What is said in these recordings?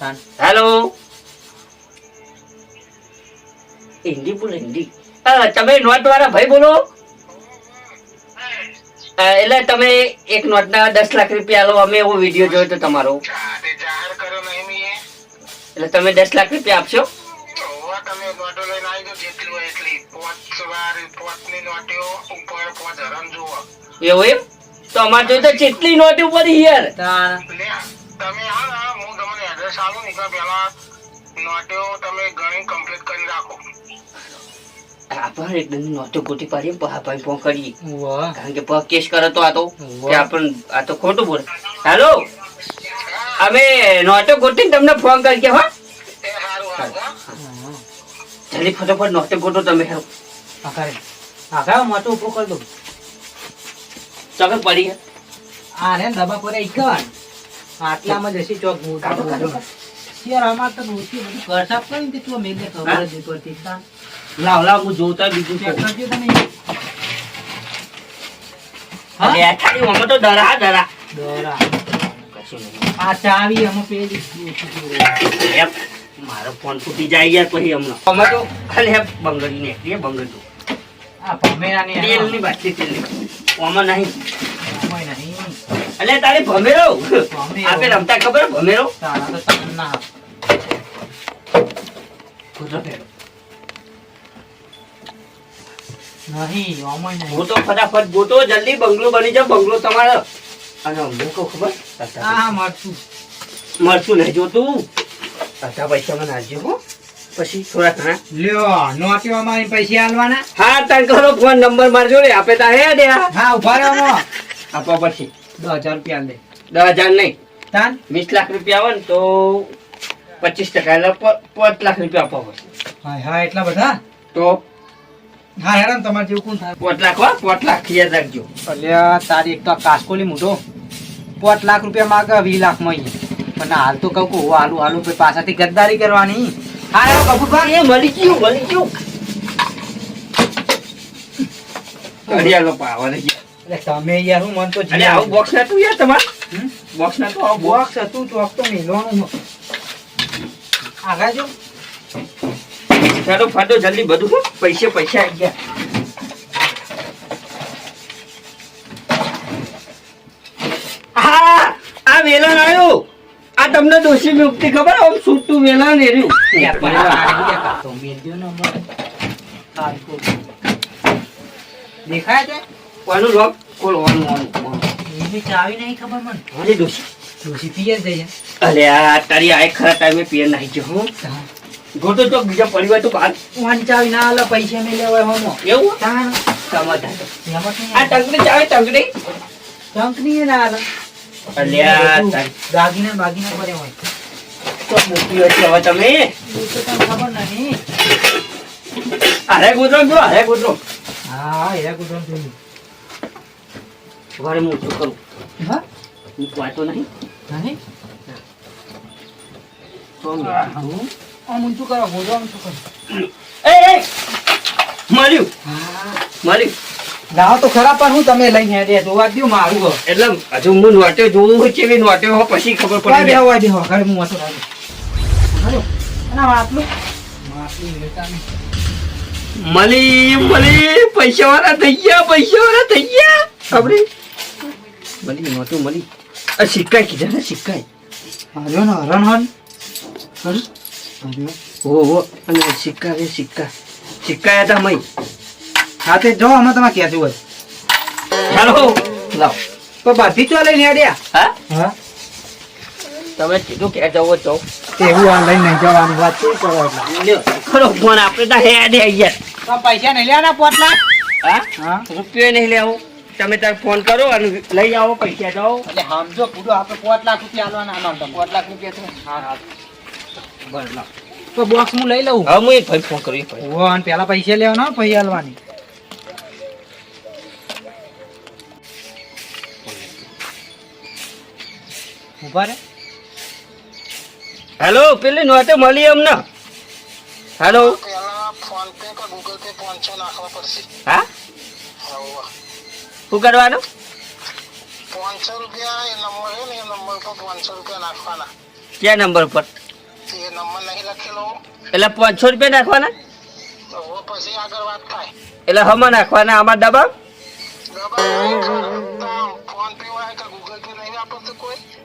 તાન. હેલો હિન્દી બોલો હિન્દી. તમે નોટ વાળા ભાઈ બોલો. એટલે તમે એક નોટના દસ લાખ રૂપિયા લો અમે એવો વીડિયો જોયો તો તમારો. એટલે તમે દસ લાખ રૂપિયા આપશો? તમે નોટો લઈને આવી જાઓ જેટલી હોય એટલી. પોંચ વાર નોટો ઉપર પોચ હરણ જુઓ. એવું એમ? તો અમારે જોઈ તો કેટલી નોટ ઉપર યાર. તમે હા હું તમને એડ્રેસ આપું ને એટલે પેલા નોટો તમે ગણી કમ્પ્લીટ કરી રાખો આપણે એકદમ નોટો ગોટી પાડીએ ને ભાઈ ફોન કરીએ કારણ કે પગ કેસ કરે તો આ તો કે આપણ આ તો ખોટું બોલે. હાલો. અમે નોટો ગોટીને તમને ફોન કરી કે હો. જલ્દી ફટોફટ નોટો ગોટો તમે હેરો. આખા આખા મોટો ઊભો કરી દઉં. ચોકે પડી આ રે દબા પર એકન આટલામાં જશી ચોક કાઢો. યાર અમાર તો નોટી બધી કરસાપ કરીને તે તું મેલે ખબર જ પડતી. તાન લાવ લાવ હું જોતા બીજું ચેક કરજો તમે? હા? ખાલી આમાં તો ડરા ડરા ડરા આ ચાવી અમે પેલી મારો ફોન ફૂટી જાય યાર પછી હમણાં. અમે તો ખાલી બંગડી ને બંગડી આ ભમેરાની તેલની બાટલી તેલની. આમાં નહીં. એટલે તારે ભમેરો? ભમેરો. આપે રમતા ખબર ભમેરો? હું તો ફટાફટ ગોતો જલ્દી બંગલો બની જાવ બંગલો તમારો. અને હું કહું ખબર? આ મરચું મળશું. નહીં જોતું અડધા પૈસા મને આપજો હો. પછી થોડા ઘણા. લ્યો નોટીઓ અમારી પૈસા આલવાના? હા તાર કરો ફોન નંબર માર જોડે. આપે તા હે દે હા ઊભા રહો આમાં. આપવા પછી. દસ હજાર રૂપિયા આલ દે. દસ હજાર નહીં. તાન? વીસ લાખ રૂપિયા આવે ને તો પચીસ ટકા. એટલે 5 લાખ રૂપિયા આપવા પડશે હા હા એટલા બધા? તો? હા હેરાન તમારે જેવું કોણ થાય? પાંચ લાખ હો પાંચ લાખ યાદ રાખજો. અલ્યા તારી એક તો કાસકોલી મોટો પાંચ લાખ રૂપિયા માગે વીસ લાખમાં પણ હાલ તો કહું હાલું હાલું પાછાથી ગદ્દારી કરવાની. હા એવો કપૂરભાઈ એ મળી ગયું મળી ગયું. અડિયાલો પાવર તમે યાર હું મન તો અરે આવું બોક્સ નતું યાર તમાર? બોક્સ નતું આવું બોક્સ હતું ચોક તો મેલવાનું. આગળ જો. ફાટો ફાટો જલ્દી બધું. પૈસે પૈસા આવી ગયા હા આ વેલણ આવ્યું આ તમને દોષી મુક્તિ ખબર? આમ છૂટું વેલા રહ્યું. ને. દેખાય છે કોનું લોક. એની ચાવી નહીં ખબર મને? અરે દોષી. ડોસી પિયર જઈએ અલે આ તારી આ ખરા ટાઈમે પિયર નાખી જો હું. ગોતો તો બીજા પરિવાર તો બહાર વાન ચાવી ના આલે પૈસા મેં લેવાય હોમો. એવું? તાણ. સમાધાન. એમાં જ નહીં આ ટંકડી ચાવે ટંકડી ટંકની ના આલે. દાગીના બાગીના પડે હોય તો મોટી હતી હવે તમે? ખબર નહીં. અરે ગોતરો જો અરે ગોતરો હા એ કુટુંબ થયું વારે હું કરું? હા? હું વાતો નહીં? નહીં? તો મેં કીધું, આમ કરો બોલો આમ કરો? એ એ મળ્યું મળ્યું લાવો તો ખરા પણ હું તમે લઈને હેડે જોવા દ્યો મારું એટલે હજુ હું નોટ્યો જોવું કેવી નોટ્યો હોય પછી ખબર પડે બે બેહો બેહો ઘરે હું વાતો લાગે હાલો. અને માટલું માટલું લેતા નહીં મળી મળી પૈસા વાળા થઈ ગયા પૈસા વાળા થઈ ગયા. ખબરી? મળી નોટું મળી આ સિક્કા કીધા ને સિક્કા હાલ્યો ને હરણ હન ઓ ઓ અને સિક્કા રે સિક્કા. સિક્કા હતા મય. હા તે જો અમે તમે કહેતું હોય. હાલો. લાવ. તો બધી ચો લઈને હેડ્યા હા? હા. તમે કીધું કે જવો તો. તેવું ઓનલાઈન નહીં જવાનું વાત શું કરો એટલે. ખરો ફોન આપણે તો હેડ યાર તો પૈસા નહીં લેવાના પોટલા? હા? હા. રૂપિયો નહીં લેવો. તમે તાર ફોન કરો અને લઈ આવો પૈસા જાઓ. એટલે સમજો કુડો આપણે પાંચ લાખ રૂપિયા આલવાના. આનો તમે પાંચ લાખ રૂપિયા છે. હા હા. બરાબર લાવ. તો બોક્સ હું લઈ લઉં. હા હું એક ભાઈ ફોન કરી ભાઈ. ઓ અને પેલા પૈસા લેવાના પછી આલવાની. ઊભા રે. હેલો પેલી નોતે મળી અમને. હેલો પેલા ફોન પે કે ગૂગલ પે પાંચસો નાખવા પડશે. હા? શું કરવાનું? પાંચસો રૂપિયા એ નંબર છે ને એ નંબર પર પાંચસો રૂપિયા નાખવાના. ક્યાં નંબર પર? એ નંબર નહીં લખેલો. એટલે પાંચસો રૂપિયા નાખવાના? તો પછી આગળ વાત થાય. એટલે હમણાં નાખવાના આમાં દબાવ? દબાઈ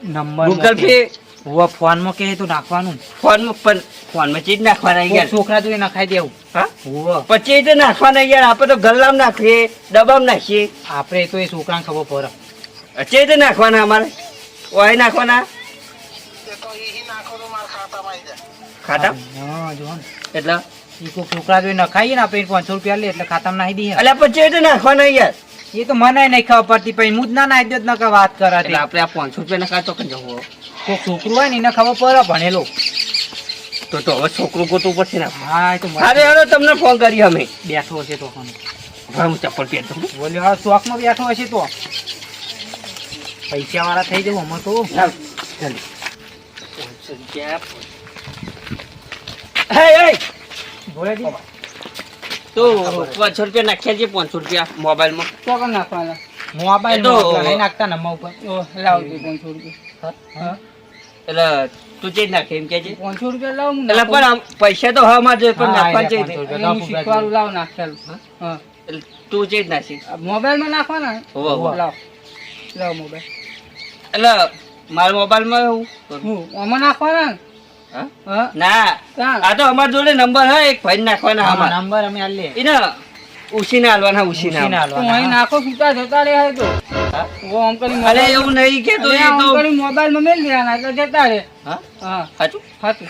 નંબર ગૂગલ પે વો ફોનમાં કે તો નાખવાનું. ફોનમાં પણ ફોનમાં ચીજ નાખવાના યાર. છોકરા એ નખાઈ દેવું. હા? હોવ. પછી તો નાખવાના યાર. આપણે તો ગલ્લામ નાખીએ દબામ નાખીએ. આપણે તો એ છોકરાને ખબર પડે. અચે તો નાખવાના અમારે. ઓય નાખવાના? તો તો ખાતા? હા જો ને. એટલે? ઈ કોક છોકરા તો નખાઈએ ને આપણે પાંચસો રૂપિયા લે એટલે ખાતામાં નાખી દઈએ. એટલે પછી તો નાખવાના યાર. એ તો મને નહીં ખબર પડતી પછી હું જ ના નાખી દો તો નકર વાત કરાતી. આપણે આ પાંચસો રૂપિયા નાખા તો કઈ જવું? કોક છોકરું હોય ને એને ખબર પડે ભણેલો. તો તો હવે છોકરું ગોતું પડશે ને. હા તો અરે હેડો તમને ફોન કરી અમે. બેઠો હશે તો. હું ચપ્પલ પહેર દઉં. બોલ્યો હા શોખમાં બેઠો હશે તો. પૈસા વાળા થઈ જવું અમે તો. ચાલ. જલ્દી પાંચસો રૂપિયા તો પાંચસો રૂપિયા નાખ્યા છે પાંચસો રૂપિયા મોબાઈલમાં. તો નાખવાના. મોબાઈલ તો- નહીં નાખતા નંબર ઉપર. લાવ પાંચસો રૂપિયા. હા એટલે તું ચેજ નાખે એમ કે છે? પાંચસો રૂપિયા લાવ એટલે પણ પૈસા તો હવા માં જોઈએ પણ નાખવા હું શીખવાડું લાવ નાખેલું હા? એટલે તું ચેજ નાખી મોબાઈલમાં નાખવાના. લાવ. લાવ મોબાઈલ. એટલે મારા મોબાઈલમાં હું? આમાં નાખવાના? ને? હા? હા? ના. આ તો અમારા જોડે નંબર હે એક ભાઈ નાખવાના આમાં નંબર અમે આલે. એને ઉસીને હાલવાના ઉસીને આલવાના. હાલવાના. નાખો છૂટા જતા રહે તો. હા? કરી અરે એવું નહીં કે તો એ તો મોબાઈલમાં મેલ દેવાના એટલે જતા રહે. હા? હા. સાચું સાચું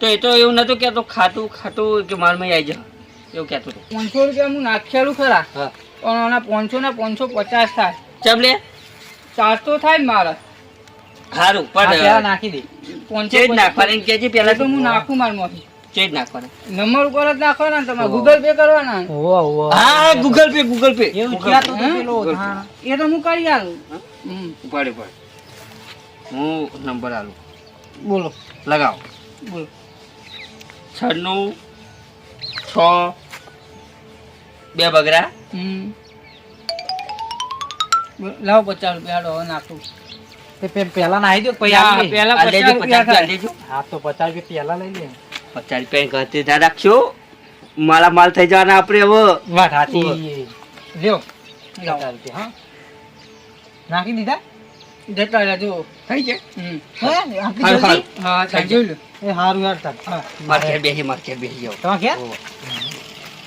તો એ તો એવું નતું કેતો ખાતું ખાતું કે મારમાં આવી જા. એવું કહેતું હતું. પાંચસો રૂપિયા હું નાખેલું ખરા. પણ આના પાંચસો ને પાંચસો પચાસ થાય. ચમ લે? ચારસો થાય ને મારા. સારું પણ નાખી દે. ચેજ નાખવાની નાખવાના કે છે પેલા તો હું નાખું મારમાંથી ચેજ નાખવાના. નંબર ઉપર જ નાખવાના ને તમારે ગૂગલ પે કરવાના. હા ગૂગલ પે ગૂગલ પે એવું ક્યાં તો પેલો. એ તો હું કરી આલું. ઉપાડ ઉપાડ. હું નંબર આલું. બોલો. લગાવો. બોલો. છન્નું છ બે બગરા. હમ. લાવો પચાસ રૂપિયા હવે નાખું. પેલા નાખી દો. પછી પચાસ રૂપિયા રૂપિયા લેજો. હા તો પચાસ રૂપિયા પેલા લઈ લે. પચાસ રૂપિયા ઘરથી ધ્યાન રાખશો મારા માલ થઈ જવાના આપણે હવે. વાત સાચી લ્યો પચાસ રૂપિયા. હા. નાખી દીધા? જતા રહ્યા જો થઈ જાય હા? હારું. હા ચાલ જોઈ લો. એ સારું યાર ચાલ. હા. બેસી માર બેસી જાઓ તમારે ક્યાં?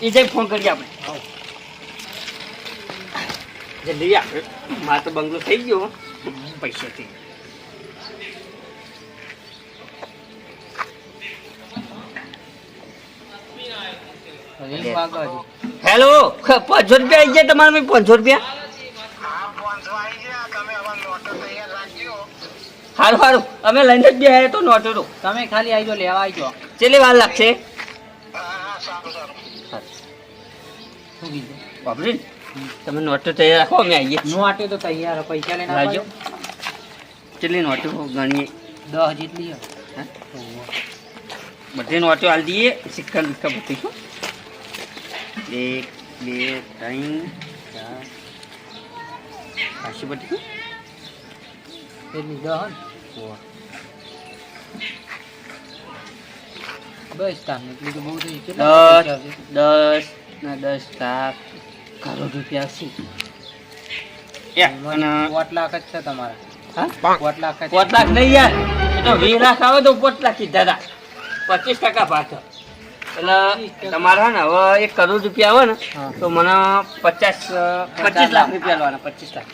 એ જઈ ફોન કરીએ આપણે. જલ્દી આપણે માર તો બંગલો થઈ ગયો. પૈસાથી. હેલો પાંચસો રૂપિયા આવી ગયા તમારે પાંચસો રૂપિયા. હારું હારું. અમે લઈને જ બે તો નોટો તો તમે ખાલી આવી લેવા આવી જાઓ. કેટલી વાર લાગશે? બાપરે તમે નોટો તૈયાર રાખો અમે આવીએ નોટો તો તૈયાર. પૈસા લઈને આવજો કેટલી નોટો ગણીએ? દસ જેટલી? બધી નોટો હાલ દઈએ સિક્કા બિક્કા બધી એક બે ત્રણ ચાર. પાછી બધી શું? એટલી દસ બસ તાર નીકળી તો બહુ થઈ દસ દસ ના દસ લાખ કરોડ રૂપિયા છે પોટ લાખ જ છે તમારા. પોટ લાખ જ લાખ નહીં યાર. એ તો વીસ લાખ આવે તો લાખ કીધા પચીસ ટકા પાછો. એટલે તમારે ને હવે એક કરોડ રૂપિયા આવે ને તો મને પચાસ પચીસ લાખ રૂપિયા લેવાના પચીસ લાખ.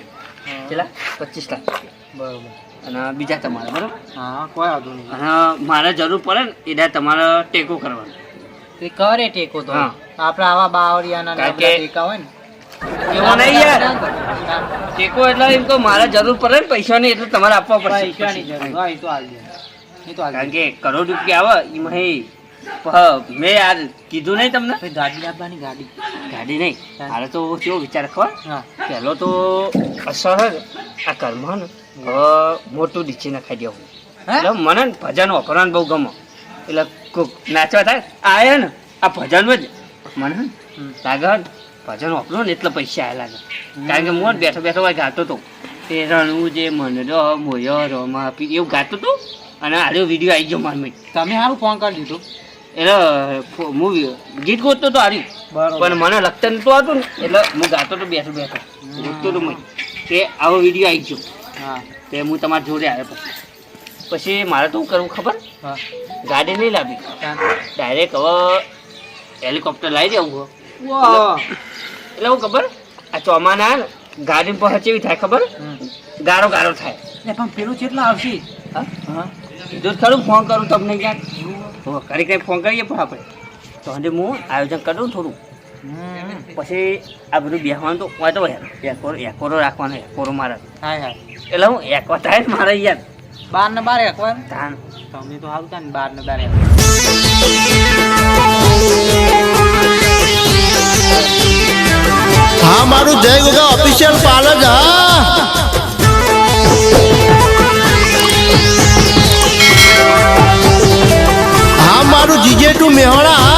કેટલા? પચીસ લાખ રૂપિયા. બરોબર. અને બીજા તમારે બરોબર? હા કોઈ વાંધો નહીં. અને મારે જરૂર પડે ને એટલે તમારે ટેકો કરવાનો. કરે ટેકો તો. આપડે આવા બાવળિયાના ને કારણ બધા કે- ટેકા હોય ને. એવો નહીં યાર. ટેકો એટલે એમ તો મારે જરૂર પડે ને પૈસાની એટલે તમારે આપવા પડશે. કારણ કે કરોડ રૂપિયા આવે એમાં મેં યાર કીધું નહીં તમને? ગાડી લાવવાની ગાડી. ગાડી નહીં? હા. મારે તો કેવો વિચાર ખબર પહેલો તો અસર આ કર્મ ને મોટું ડીચી નાખાઈ દેવું? એટલે મને ભજન વપરાણ બહુ ગમે. એટલે કોક નાચવા થાય આયા ને આ ભજન જ. મને ને. લાગે ને ભજન વાપરો ને એટલે પૈસા આવેલા છે. કારણ કે હું બેઠો બેઠો હોય ગાતો હતો તે રણવું જે મન રો મોય રો માપી એવું ગાતો હતો અને આજો વીડિયો આવી ગયો માર તમે સારું ફોન કરી દીધું? એટલે મૂવી ગીત ગોતતો તો હારી પણ મને લગતા નતું આવતું ને. એટલે હું ગાતો તો બેઠો બેઠો. ગોતતો તો મય. કે આવો વીડિયો આવી ગયો. હા. તે હું તમારા જોડે આવ્યો પછી. પછી મારે તો શું કરવું ખબર? ગાડી નહીં લાવી. ડાયરેક્ટ હવે હેલિકોપ્ટર લાવી દેવું હવે. એટલે હું ખબર? આ ચોમાના ગાડી પર કેવી થાય ખબર. ગારો ગારો થાય. એ પણ પેલું કેટલા આવશે? હા? હા ખરું ફોન કરું તમને ક્યાંક. હો, કરી કઈ ફોન કરીએ પણ આપણે. તો હજી હું આયોજન કરું થોડું. પછી આ બધું બેહવાનું તો હોય તો એકોરો એકોરો રાખવાનો એકોરો મારે. હાય હાય. એટલે હું એકવા થાય ને મારે યાર. બાર ને બાર એકવાર ધાન. તમને તો સારું થાય ને બાર ને બાર એકવાર હા મારું જય ગોગા ઓફિશિયલ પાર્લર હા. હા મારું જીજે ટુ મેહોણા